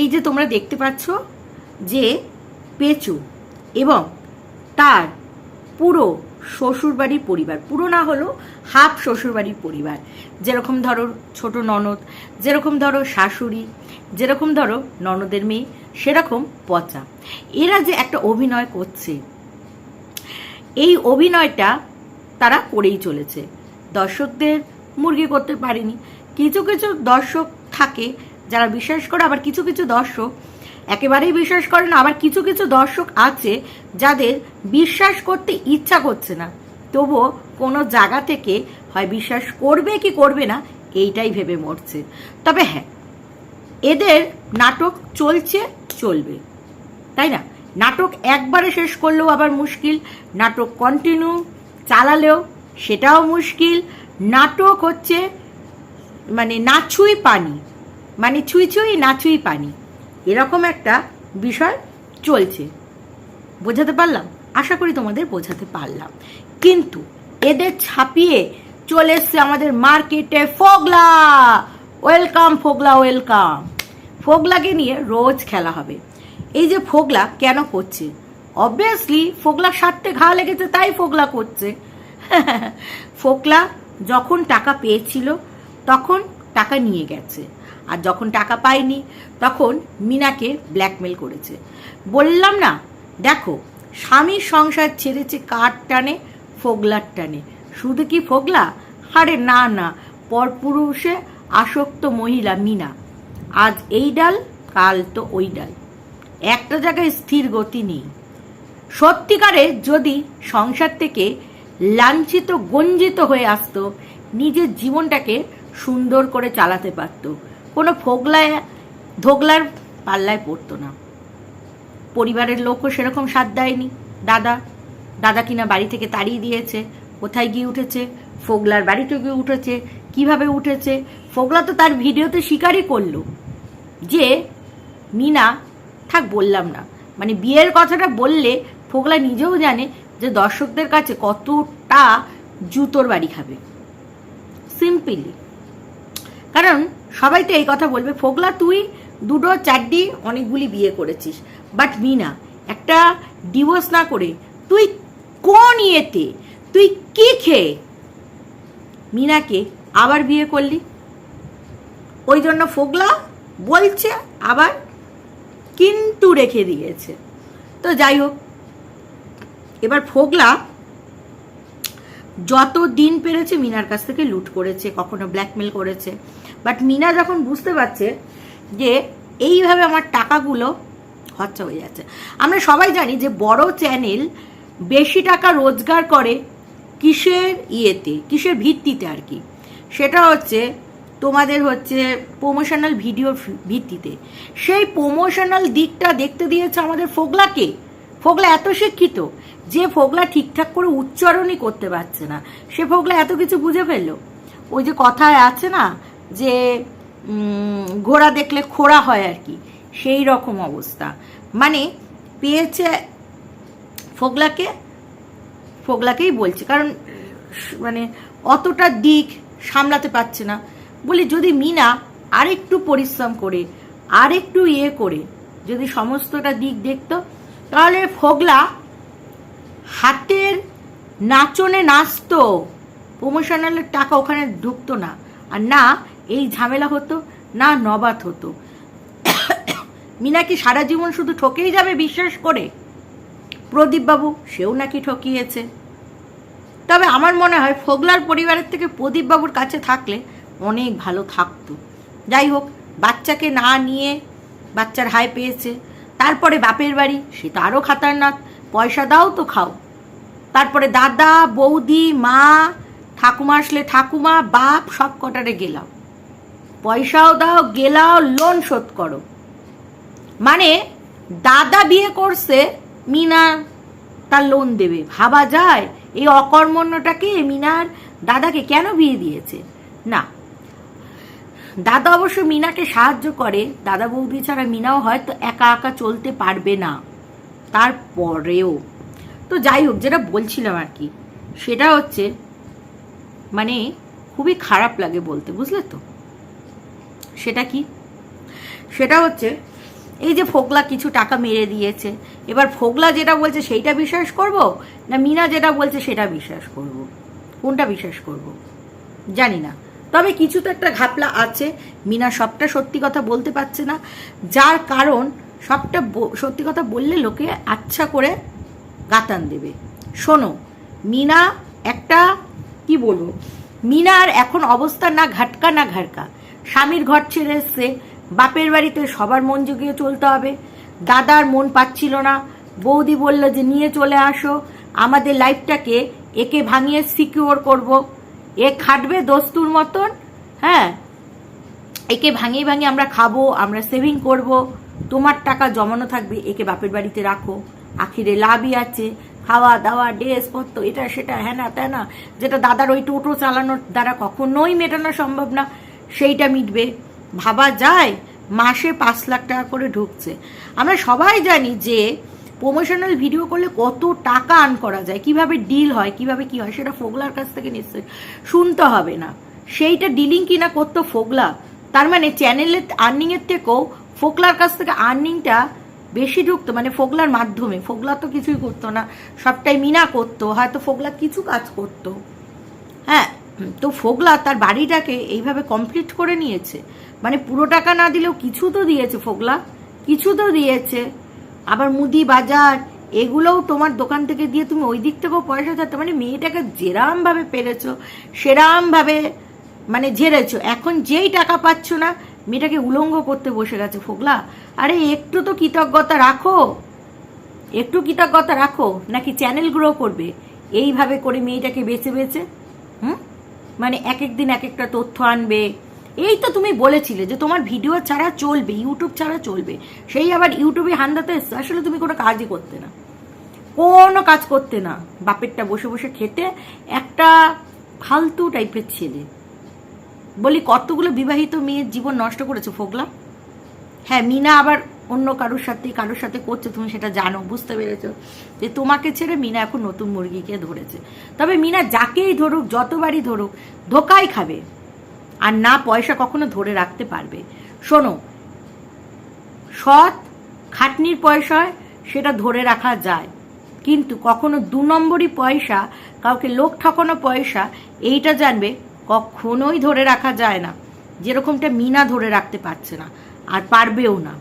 এই যে তোমরা দেখতে পাচ্ছ যে পেঁচু এবং তার পুরো শ্বশুরবাড়ির পরিবার, পুরো না হলো হাফ শ্বশুরবাড়ির পরিবার। যেরকম ধরো ছোট ননদ, যেরকম ধরো শাশুড়ি, যেরকম ধরো ননদের মেয়ে, সেরকম পচা। এরা যে একটা অভিনয় করছে, এই অভিনয়টা তারা করেই চলেছে। দর্শকদের মুরগি করতে পারেনি। কিছু কিছু দর্শক থাকে যারা বিশ্বাস করে আবার কিছু কিছু দর্শক, একেবারেই বিশ্বাস করে না, আবার কিছু কিছু দর্শক আছে যাদের বিশ্বাস করতে ইচ্ছা করছে না। তবুও কোনো জায়গা থেকে হয় বিশ্বাস করবে কি করবে না, এইটাই ভেবে মরছে। তবে হ্যাঁ এদের নাটক চলছে, চলবে। তাই না? নাটক একবারে শেষ করলেও আবার মুশকিল, নাটক কন্টিনিউ চালালেও সেটাও মুশকিল। নাটক হচ্ছে মানে নাছুই পানি। মানে ছুঁই ছুঁই নাছুই পানি। এরকম একটা বিষয় চলছে। বোঝাতে পারলাম? আশা করি তোমাদের বোঝাতে পারলাম। কিন্তু এদের ছাপিয়ে চলে এসছে আমাদের মার্কেটে ফোগলা। Welcome ফোগলা, welcome. ফোগলাকে নিয়ে রোজ খেলা হবে। এই যে ফোগলা কেন করছে? অবভিয়াসলি ফোগলা স্বার্থে ঘা লেগেছে, তাই ফোগলা করছে। ফোকলা যখন টাকা পেয়েছিল, তখন টাকা নিয়ে গেছে। আর যখন টাকা পায়নি তখন মিনাকে ব্ল্যাকমেল করেছে। বললাম না, দেখো স্বামীর সংসার ছেড়েছে কার টানে? ফোগলার টানে। শুধু কি ফোগলা? আরে না না পরপুরুষে আসক্ত মহিলা মিনা। আজ এই ডাল, কাল তো ওই ডাল। একটা জায়গায় স্থির গতি নেই। সত্যিকারে যদি সংসার থেকে লাঞ্ছিত, গঞ্জিত হয়ে আসতো, নিজের জীবনটাকে সুন্দর করে চালাতে পারতো। কোনো ফোগলায় ধোগলার পাল্লায় পড়তো না। পরিবারের লোকও সেরকম সাথ দেয়নি। দাদা দাদা কিনা বাড়ি থেকে তাড়িয়ে দিয়েছে, কোথায় গিয়ে উঠেছে ফোগলার বাড়িতে গিয়ে উঠেছে, কীভাবে উঠেছে ফোগলা তো তার ভিডিওতে স্বীকারই করল। যে, মিনা, থাক বললাম না মানে বিয়ের কথাটা বললে ফোগলা নিজেও জানে যে দর্শকদের কাছে কতটা জুতোর বাড়ি খাবে। সিম্পলি কারণ সবাই তো এই কথা বলবে। ফোগলা, তুই দুটো চারটি অনেকগুলি বিয়ে করেছিস। বাট মিনা, একটা ডিভোর্স না করে তুই কোন ইয়েতে, তুই কি খেয়ে মিনাকে আবার বিয়ে করলি? ওই জন্য ফোগলা বলছে, আবার কিন্তু রেখে দিয়েছে। তো যাই হোক, এবার ফোগলা যত দিন পেরেছে মিনার কাছ থেকে লুট করেছে, কখনো ব্ল্যাকমেল করেছে। বাট মিনা যখন বুঝতে পারছে যে এইভাবে আমার টাকাগুলো খরচা হয়ে যাচ্ছে, আমরা সবাই জানি যে বড় চ্যানেল বেশি টাকা রোজগার করে কিসের ইয়েতে, কিসের ভিত্তিতে আর কি। সেটা হচ্ছে তোমাদের হচ্ছে প্রমোশনাল ভিডিওর ভিত্তিতে। সেই প্রমোশনাল দিকটা দেখতে দিয়েছে আমাদের ফোগলাকে। ফোগলা এত শিক্ষিত যে ফোগলা ঠিকঠাক করে উচ্চারণই করতে পারছে না। সে ফোগলা এত কিছু বুঝে ফেলল। ওই যে কথায় আছে না যে ঘোড়া দেখলে খোড়া হয় আর কি, সেই রকম অবস্থা। মানে পেয়েছে ফোগলাকে, ফোগলাকেই বলছে। কারণ মানে অতটা দিক সামলাতে পারছে না। বলি, যদি মিনা আরেকটু পরিশ্রম করে, আরেকটু ইয়ে করে, যদি সমস্তটা দিক দেখতো তাহলে ফোগলা, হাতের নাচনে নাচতো। প্রমোশনালের টাকা ওখানে ঢুকতো না। আর না, এই ঝামেলা হতো, না নবাত হতো। মিনা কি সারা জীবন শুধু ঠকেই যাবে বিশ্বাস করে? প্রদীপবাবু, সেও নাকি ঠকিয়েছে। তবে আমার মনে হয় ফোগলার পরিবারের থেকে প্রদীপবাবুর কাছে থাকলে অনেক ভালো থাকতো। যাই হোক, বাচ্চাকে না নিয়ে বাচ্চার হাই পেয়েছে। তারপরে বাপের বাড়ি, সে তো আরও খাতারনাক পয়সা দাও তো খাও। তারপরে দাদা, বৌদি, মা, ঠাকুমা আসলে ঠাকুমা, বাপ, সব কটারে গেলাও পয়সাও দাও, গেলাও, লোন শোধ করো। মানে দাদা বিয়ে করছে, মিনা তার লোন দেবে। ভাবা যায়, এই অকর্মণ্যটাকে মিনার দাদাকে কেন বিয়ে দিয়েছে? না দাদা অবশ্য মিনাকে সাহায্য করে। দাদা বৌদি ছাড়া মিনাও হয়তো একা একা চলতে পারবে না। তারপরেও। তো যাই হোক, যেটা বলছিলাম আর কি, সেটা হচ্ছে মানে খুবই খারাপ লাগে বলতে, বুঝলে তো? সেটা কি? সেটা হচ্ছে, এই যে ফোকলা কিছু টাকা মেরে দিয়েছে, এবার ফোকলা যেটা বলছে সেইটা বিশ্বাস করব, না মিনা যেটা বলছে সেটা বিশ্বাস করব? কোনটা বিশ্বাস করব? জানি না। তবে কিছু তো একটা ঘাপলা আছে। মিনা সবটা সত্যি কথা বলতে পারছে না। যার কারণ সবটা সত্যি কথা বললে লোকে আচ্ছা করে গাতান দেবে। শোনো, মিনা একটা, কি বলব? মিনার এখন অবস্থা না ঘাটকা না ঘাটকা স্বামীর ঘর ছেড়ে এসছে। বাপের বাড়িতে সবার মন জুগিয়ে চলতে হবে। দাদার মন পাচ্ছিল না। বৌদি বলল যে, নিয়ে চলে আসো। আমাদের লাইফটাকে একে ভাঙিয়ে সিকিওর করব। এ খাটবে দস্তুর মতন হ্যাঁ? একে ভাঙিয়ে ভাঙিয়ে আমরা খাব, আমরা সেভিং করব, তোমার টাকা জমানো থাকবে, একে বাপের বাড়িতে রাখো। আখিরে লাভই আছে, খাওয়া দাওয়া, ড্রেস পত্র, এটা সেটা হ্যানা ত্যানা যেটা দাদার ওই টোটো চালানোর দ্বারা কখনোই মেটানো সম্ভব না, সেইটা মিটবে। ভাবা যায়, মাসে পাঁচ লাখ টাকা করে ঢুকছে। আমরা সবাই জানি যে প্রমোশনাল ভিডিও করলে কত টাকা আর্ন করা যায়, কীভাবে ডিল হয়, কীভাবে কি হয়, সেটা ফোগলার কাছ থেকে নিশ্চয়ই শুনতে হবে না। সেইটা ডিলিং কিনা করতো ফোগলা, তার মানে চ্যানেলের আর্নিংয়ের থেকেও ফোকলার কাছ থেকে আর্নিংটা বেশি ঢুকতো মানে ফোগলার মাধ্যমে। ফোগলা তো কিছুই করতো না, সবটাই মিনা করতো, হয়তো ফোগলা কিছু কাজ করতো। হ্যাঁ তো ফোগলা তার বাড়িটাকে এইভাবে কমপ্লিট করে নিয়েছে। মানে পুরো টাকা না দিলেও কিছু তো দিয়েছে ফোগলা, কিছু তো দিয়েছে। আবার মুদি বাজার, এগুলোও তোমার দোকান থেকে দিয়ে তুমি ওই দিক থেকেও পয়সা থাকতে মানে মেয়েটাকে যেরাম ভাবে পেরেছ সেরাম ভাবে মানে ঝেড়েছো, এখন যেই টাকা পাচ্ছ না, মেয়েটাকে উলঙ্গ করতে বসে গেছে, ফোগলা। আরে একটু তো কৃতজ্ঞতা রাখো। একটু কৃতজ্ঞতা রাখো, নাকি চ্যানেল গ্রো করবে, এইভাবে করে মেয়েটাকে বেছে বেছে, হুম? মানে এক এক দিন এক একটা তথ্য আনবে এই তো তুমি বলেছিলে যে তোমার ভিডিও ছাড়া চলবে ইউটিউব ছাড়া চলবে। সেই আবার ইউটিউবে হান্দাতে এসছে, আসলে তুমি কোনো কাজই করতে না। কোনো কাজ করতে না। বাপেরটা বসে বসে খেতে একটা ফালতু টাইপের ছেলে। বলি, কতগুলো বিবাহিত মেয়ের জীবন নষ্ট করেছে ফোগলা? হ্যাঁ মিনা আবার অন্য কারোর সাথে কারোর সাথে করছে, তুমি সেটা জানো, বুঝতে পেরেছ। যে তোমাকে ছেড়ে মিনা এখন নতুন মুরগিকে ধরেছে। তবে মিনা যাকেই ধরুক, যতবারই ধরুক, ধোকাই খাবে। আর না পয়সা কখনো ধরে রাখতে পারবে। শোনো, সৎ খাটনির পয়সায় সেটা ধরে রাখা যায়, কিন্তু কখনো দু নম্বরই পয়সা, কাউকে লোক ঠকানো পয়সা, এইটা জানবে কখনোই ধরে রাখা যায় না। যেরকমটা মিনা ধরে রাখতে পারছে না, আর পারবেও না।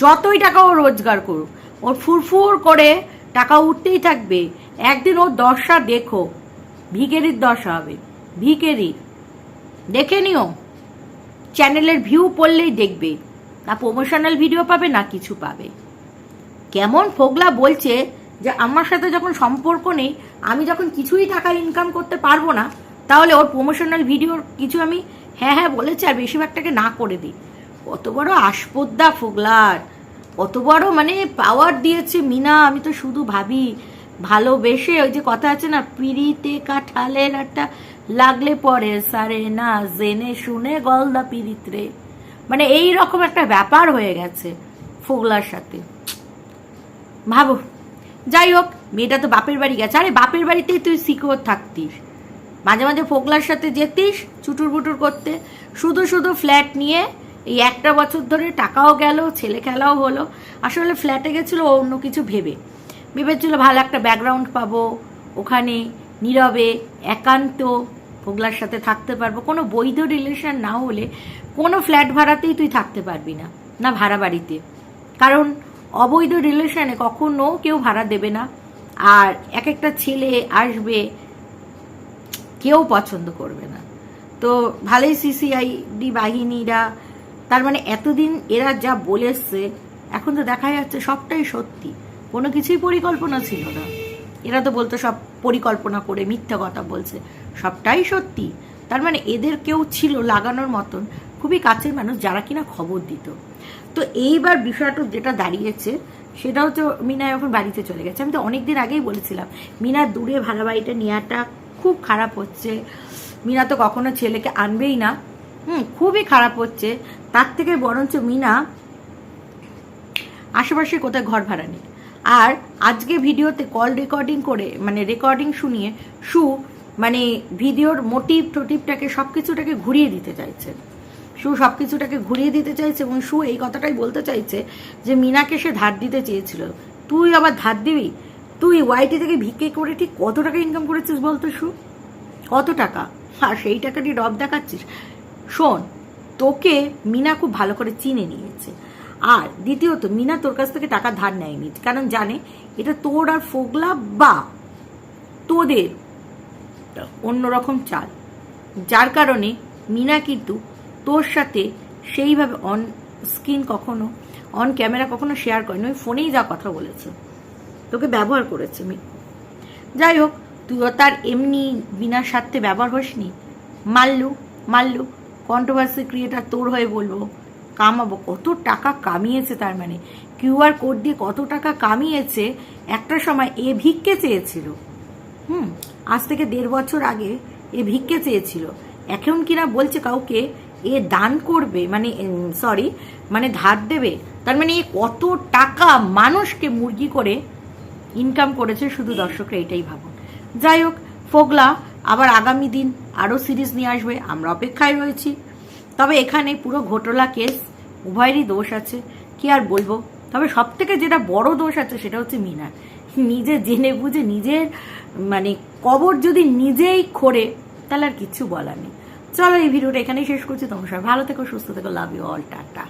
যতই টাকা ও রোজগার করুক, ওর ফুরফুর করে টাকা উঠতেই থাকবে। একদিন ওর দশা দেখো ভিকেরির দশা হবে ভিকেরির দেখে নিও। চ্যানেলের ভিউ পড়লেই দেখবে। না প্রমোশনাল ভিডিও পাবে, না কিছু পাবে। কেমন ফোগলা বলছে যে, আমার সাথে যখন সম্পর্ক নেই, আমি যখন কিছুই টাকা ইনকাম করতে পারব না, তাহলে ওর প্রমোশনাল ভিডিওর কিছু আমি হ্যাঁ হ্যাঁ বলেছি, আর বেশিরভাগটাকে না করে দিই। কত বড় আসপদ্দা ফোগলার কত বড় মানে পাওয়ার দিয়েছে মিনা, আমি তো শুধু ভাবি। ভালোবেসে ওই যে কথা আছে না, পিড়িতে কাঠালের একটা লাগলে পরে সারে না, জেনে শুনে গলদা পিড়িত রে। মানে এই রকম একটা ব্যাপার হয়ে গেছে ফোগলার সাথে। ভাবো, যাই হোক, মেয়েটা তো বাপের বাড়ি গেছে। আরে বাপের বাড়িতেই তুই সিকিওর থাকতিস। মাঝে মাঝে ফোকলার সাথে যেতিস চুটুর বুটুর করতে। শুধু শুধু ফ্ল্যাট নিয়ে এই একটা বছর ধরে টাকাও গেল, ছেলে খেলাও হলো। আসলে ফ্ল্যাটে গেছিল অন্য কিছু ভেবে। ভেবেছিল ভালো একটা ব্যাকগ্রাউন্ড পাবো। ওখানে নীরবে, একান্ত ফোগলার সাথে থাকতে পারব। কোনো বৈধ রিলেশন না হলে কোনো ফ্ল্যাট ভাড়াতেই তুই থাকতে পারবি না না ভাড়া বাড়িতে। কারণ অবৈধ রিলেশনে কখনো কেউ ভাড়া দেবে না। আর এক একটা ছেলে আসবে, কেউ পছন্দ করবে না। তো ভালোই সিসিআইডি বাহিনীরা, তার মানে এতদিন এরা যা বলেছে, এখন তো দেখা যাচ্ছে সবটাই সত্যি। কোনো কিছুই পরিকল্পনা ছিল না। এরা তো বলতো সব পরিকল্পনা করে, মিথ্যা কথা বলছে। সবটাই সত্যি। তার মানে এদের কেউ ছিল লাগানোর মতন। খুবই কাছের মানুষ যারা কিনা খবর দিত। তো এইবার বিষয়টা যেটা দাঁড়িয়েছে, সেটা হচ্ছে মিনা এখন বাড়িতে চলে গেছে। আমি তো অনেকদিন আগেই বলেছিলাম, মিনা দূরে ভাড়া বাড়িটা নেওয়াটা খুব খারাপ হচ্ছে। মিনা তো কখনো ছেলেকে আনবেই না। হুম, খুবই খারাপ হচ্ছে। তার থেকে বরঞ্চ মিনা আশেপাশে কোথায় ঘর ভাড়া নেই। আর আজকে ভিডিওতে কল রেকর্ডিং করে মানে রেকর্ডিং শুনিয়ে সু মানে ভিডিওর মোটিভ টোটিভটাকে সব কিছুটাকে ঘুরিয়ে দিতে চাইছে। সু সব কিছুটাকে ঘুরিয়ে দিতে চাইছে এবং সু এই কথাটাই বলতে চাইছে যে, মিনাকে সে ধার দিতে চেয়েছিল। তুই আবার ধার দিবি? তুই ওয়াইটি থেকে ভিক্ষে করে ঠিক কত টাকা ইনকাম করেছিস বলতো সু? কত টাকা? আর সেই টাকাটি রব দেখাচ্ছিস? শোন, তোকে মিনা খুব ভালো করে চিনে নিয়েছে। আর দ্বিতীয়ত, মিনা তোর কাছ থেকে টাকা ধার নেয়নি, কারণ জানে এটা তোর আর ফোগলা বা তোদের অন্যরকম চাল। যার কারণে মিনা কিন্তু তোর সাথে সেইভাবে অন স্ক্রিন কখনো অন ক্যামেরা কখনো শেয়ার করেনি, ওই ফোনেই যা কথা বলেছে, তোকে ব্যবহার করেছে যাই হোক তুইও তার এমনি বিনা স্বার্থে ব্যবহার হসনি মাল্লু মারলু কন্ট্রোভার্সি ক্রিয়েটার তোর হয়ে বলব। কামাবো, কত টাকা কামিয়েছে তার মানে। কিউআর কোড দিয়ে কত টাকা কামিয়েছে, একটা সময় এ ভিক্ষে চেয়েছিল। হুম, আজ থেকে দেড় বছর আগে এ ভিক্ষে চেয়েছিল। এখন কিনা বলছে কাউকে, এ দান করবে মানে সরি মানে ধার দেবে। তার মানে এ কত টাকা মানুষকে মুরগি করে ইনকাম করেছে, শুধু দর্শকরা এটাই ভাবুন। যাই হোক, ফোগলা, আবার আগামী দিন আরও সিরিজ নিয়ে আসবে, আমরা অপেক্ষায় রয়েছি। তবে এখানে পুরো ঘোটলা কেস, উভয়েরই দোষ আছে। কি আর বলব? তবে সব থেকে যেটা বড় দোষ আছে সেটা হচ্ছে মিনা। নিজে জেনে বুঝে নিজের মানে কবর যদি নিজেই খোরে তাহলে আর কিচ্ছু বলার নেই। চলো এই ভিডিওটা এখানেই শেষ করছি। তোমার সবাই ভালো থেকো, সুস্থ থেকো লাভ ইউ অল টাটা।